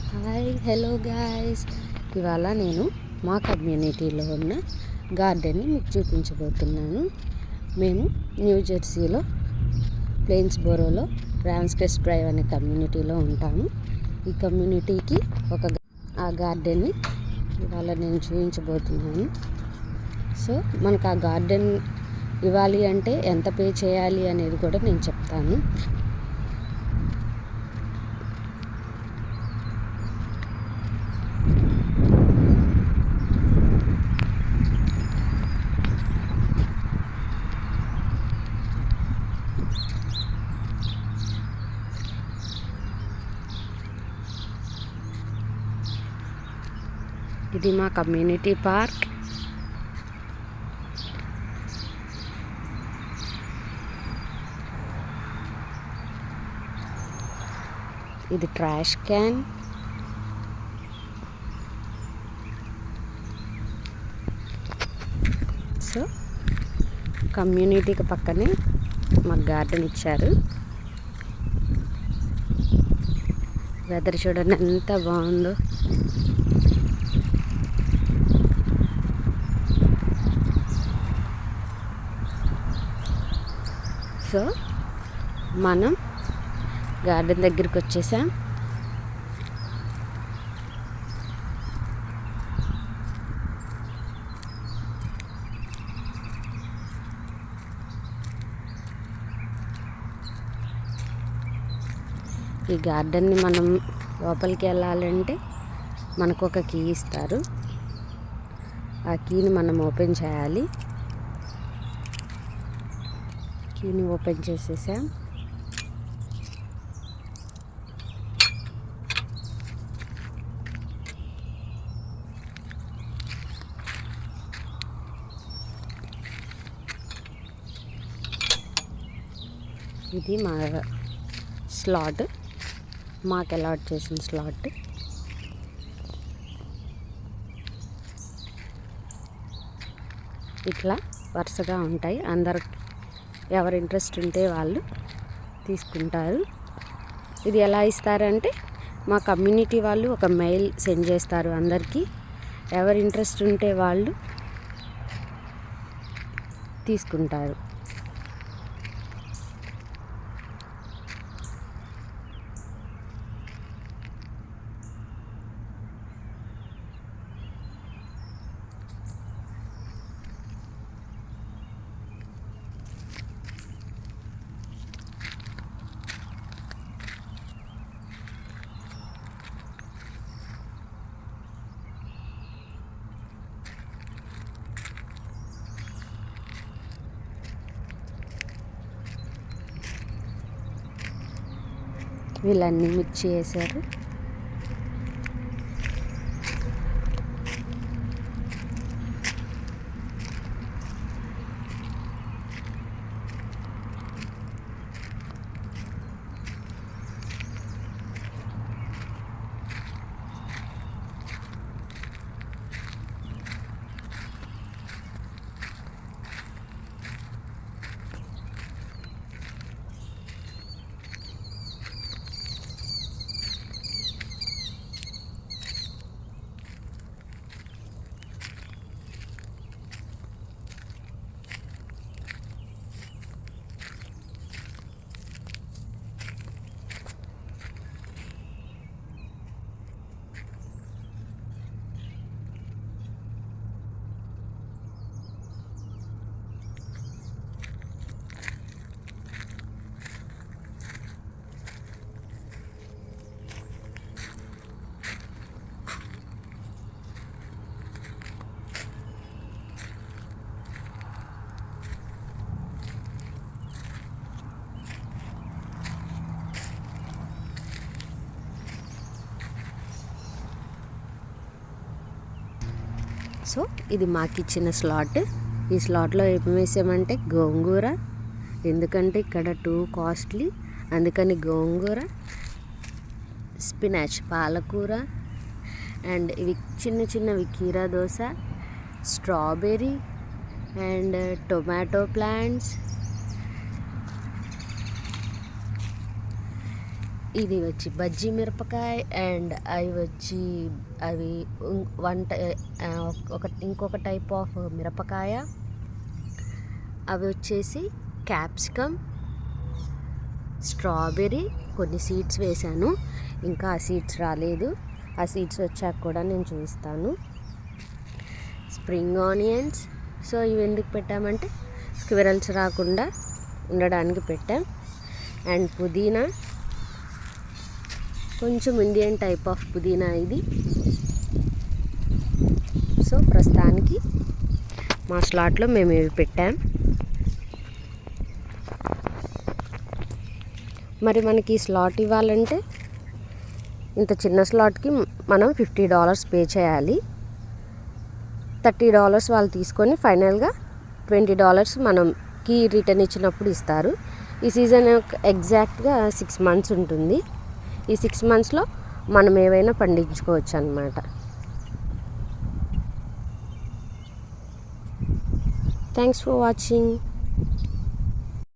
Hi hello guys ఇవాళ నేను మా కమ్యూనిటీలో ఉన్న గార్డెన్ని మీకు చూపించబోతున్నాను. మేము న్యూ జెర్సీలో ప్లేన్స్ బోరోలో రామ్స్క్రెస్ డ్రైవ్ అనే కమ్యూనిటీలో ఉంటాము. ఈ కమ్యూనిటీకి ఒక ఆ గార్డెన్ని ఇవాళ నేను చూపించబోతున్నాను. సో మనకు ఆ గార్డెన్ ఇవ్వాలి అంటే ఎంత పే చేయాలి అనేది కూడా నేను చెప్తాను. ఇది మా కమ్యూనిటీ పార్క్. ఇది ట్రాష్ క్యాన్. సో కమ్యూనిటీకి పక్కనే మాకు గార్డెన్ ఇచ్చారు. వెదర్ చూడండి ఎంత బాగుందో. సో మనం గార్డెన్ దగ్గరికి వచ్చేసాం. ఈ గార్డెన్ని మనం లోపలికి వెళ్ళాలంటే మనకు ఒక కీ ఇస్తారు. ఆ కీని మనం ఓపెన్ చేయాలి. క్యూని ఓపెన్ చేసేసాం. ఇది మా స్లాట్. మాకు అలాట్ చేసిన స్లాట్. ఇట్లా వరుసగా ఉంటాయి. అందరికి ఎవరు ఇంట్రెస్ట్ ఉంటే వాళ్ళు తీసుకుంటారు. ఇది ఎలా ఇస్తారంటే మా కమ్యూనిటీ వాళ్ళు ఒక మెయిల్ సెండ్ చేస్తారు అందరికీ. ఎవరు ఇంట్రెస్ట్ ఉంటే వాళ్ళు తీసుకుంటారు. వీళ్ళన్నీ మిర్చి వేశారు సో ఇది మాకు ఇచ్చిన స్లాట్. ఈ స్లాట్లో ఏం వేసామంటే గోంగూర ఎందుకంటే ఇక్కడ టూ కాస్ట్లీ. అందుకని గోంగూర స్పినాచ్ పాలకూర అండ్ ఇవి చిన్న చిన్నవి కీరా దోశ స్ట్రాబెర్రీ అండ్ టొమాటో ప్లాంట్స్ ఇది వచ్చి బజ్జీ మిరపకాయ అండ్ అవి వచ్చి అవి వన్ ఒక ఇంకొక టైప్ ఆఫ్ మిరపకాయ. అవి వచ్చేసి క్యాప్సికమ్ స్ట్రాబెర్రీ కొన్ని సీడ్స్ వేశాను. ఇంకా ఆ సీడ్స్ రాలేదు. ఆ సీడ్స్ వచ్చాక కూడా నేను చూస్తాను స్ప్రింగ్ ఆనియన్స్. సో ఇవి ఎందుకు పెట్టామంటే స్క్విరల్స్ రాకుండా ఉండడానికి పెట్టాం. అండ్ పుదీనా. కొంచెం ఇండియన్ టైప్ ఆఫ్ పుదీనా ఇది. సో ప్రస్తుతానికి మా స్లాట్లో మేము ఇవి పెట్టాం. మరి మనకి స్లాట్ ఇవ్వాలంటే ఇంత చిన్న స్లాట్కి మనం ఫిఫ్టీ డాలర్స్ పే చేయాలి. థర్టీ డాలర్స్ వాళ్ళు తీసుకొని ఫైనల్గా ట్వంటీ డాలర్స్ మనంకి రిటర్న్ ఇచ్చినప్పుడు ఇస్తారు. ఈ సీజన్ ఎగ్జాక్ట్గా సిక్స్ మంత్స్ ఉంటుంది. ఈ సిక్స్ మంత్స్లో మనం ఏవైనా పండించుకోవచ్చు అనమాట థ్యాంక్స్ ఫర్ వాచింగ్